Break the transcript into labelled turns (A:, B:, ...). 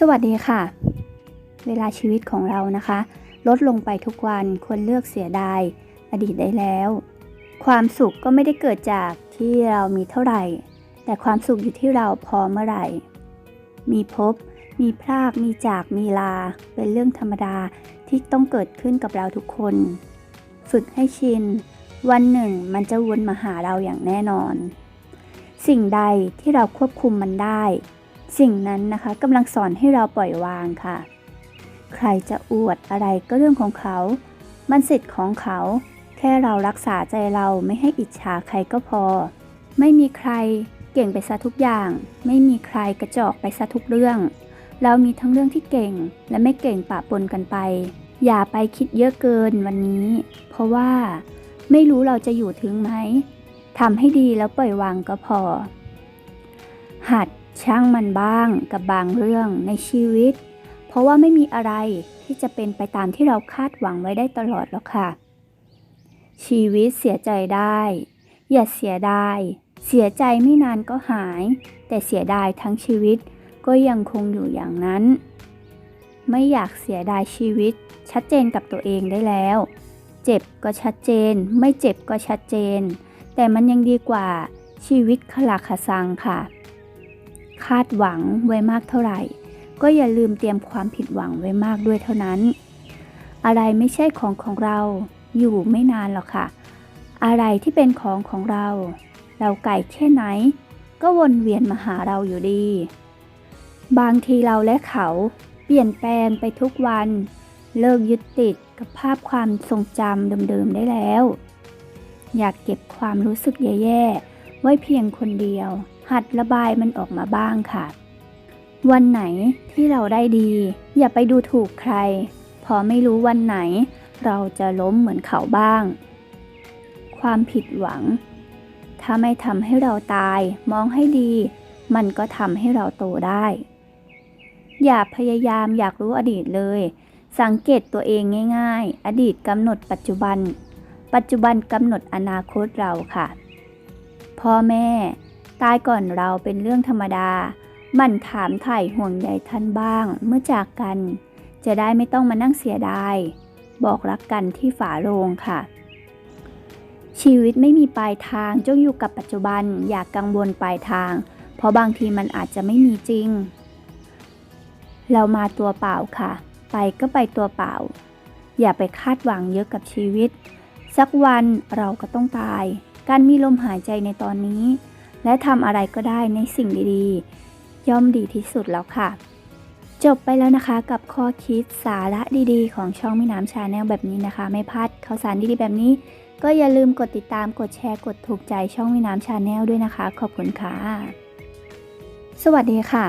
A: สวัสดีค่ะ เวลาชีวิตของเรานะคะ ลดลงไปทุกวันควรเลือกเสียดายอดีตได้แล้ว ความสุขก็ไม่ได้เกิดจากที่เรามีเท่าไหร่ แต่ความสุขอยู่ที่เราพอเมื่อไหร่ มีพบ มีพราก มีจาก มีลา เป็นเรื่องธรรมดาที่ต้องเกิดขึ้นกับเราทุกคน ฝึกให้ชิน วันหนึ่งมันจะวนมาหาเราอย่างแน่นอน สิ่งใดที่เราควบคุมมันได้ สิ่งนั้นนะคะกำลังสอนให้เราปล่อยวางค่ะ ใครจะอวดอะไรก็เรื่องของเขา มันสิทธิ์ของเขา แค่เรารักษาใจเราไม่ให้อิจฉาใครก็พอ ไม่มีใครเก่งไปซะทุกอย่าง ไม่มีใครกระจอกไปซะทุกเรื่อง เรามีทั้งเรื่องที่เก่งและไม่เก่งปะปนกันไป อย่าไปคิดเยอะเกินวันนี้ เพราะว่าไม่รู้เราจะอยู่ถึงไหมทำให้ดีแล้วปล่อยวางก็พอ หัด ช่างมันบ้างกับบางเรื่องในชีวิต เพราะว่าไม่มีอะไรที่จะเป็นไปตามที่เราคาดหวังไว้ได้ตลอดหรอกค่ะ ชีวิตเสียใจได้ อย่าเสียดาย เสียใจไม่นานก็หาย แต่เสียดายทั้งชีวิตก็ยังคงอยู่อย่างนั้น ไม่อยากเสียดายชีวิต ชัดเจนกับตัวเองได้แล้ว เจ็บก็ชัดเจน ไม่เจ็บก็ชัดเจน แต่มันยังดีกว่าชีวิตขลาขซังค่ะ คาดหวังไว้มากเท่าไหร่ ก็อย่าลืมเตรียมความผิดหวังไว้มากด้วยเท่านั้น อะไรไม่ใช่ของของเราอยู่ไม่นานหรอกค่ะ อะไรที่เป็นของของเรา เราไก่แค่ไหน ก็วนเวียนมาหาเราอยู่ดี บางทีเราและเขาเปลี่ยนแปลงไปทุกวัน เลิกยึดติดกับภาพความทรงจำเดิมๆได้แล้ว อยากเก็บความรู้สึกแย่ๆ ไว้เพียงคนเดียว หัดระบายมันออกมาบ้างค่ะ วันไหนที่เราได้ดี อย่าไปดูถูกใครเพอไม่รู้วันไหน เราจะล้มเหมือนเขาบ้าง ความผิดหวัง ถ้าไม่ทำให้เราตายมองให้ดี มันก็ทำให้เราโตได้ อย่าพยายามอยากรู้อดีตเลย สังเกตตัวเองง่าย ๆ อดีตกำหนดปัจจุบัน ปัจจุบันกำหนดอนาคตเราค่ะ พ่อแม่ ตายก่อนเราเป็นเรื่องธรรมดา มันถามไถ่ห่วงใยท่านบ้างเมื่อจากกัน จะได้ไม่ต้องมานั่งเสียดาย บอกรักกันที่ฝาโลงค่ะ ชีวิตไม่มีปลายทางจงอยู่กับปัจจุบันอย่ากกังวลปลายทาง เพราะบางทีมันอาจจะไม่มีจริง เรามาตัวเปล่าค่ะ ไปก็ไปตัวเปล่า อย่าไปคาดหวังเยอะกับชีวิต สักวันเราก็ต้องตาย การมีลมหายใจในตอนนี้ และทำอะไรก็ได้ในสิ่งดีๆ ย่อมดีที่สุดแล้วค่ะ จบไปแล้วนะคะกับข้อคิดสาระดีๆ ของช่องมิน้ำชาแนลแบบนี้นะคะ ไม่พลาดข่าวสารดีๆแบบนี้ ก็อย่าลืมกดติดตามกดแชร์กดถูกใจช่องมิน้ำชาแนลด้วยนะคะ ขอบคุณค่ะ สวัสดีค่ะ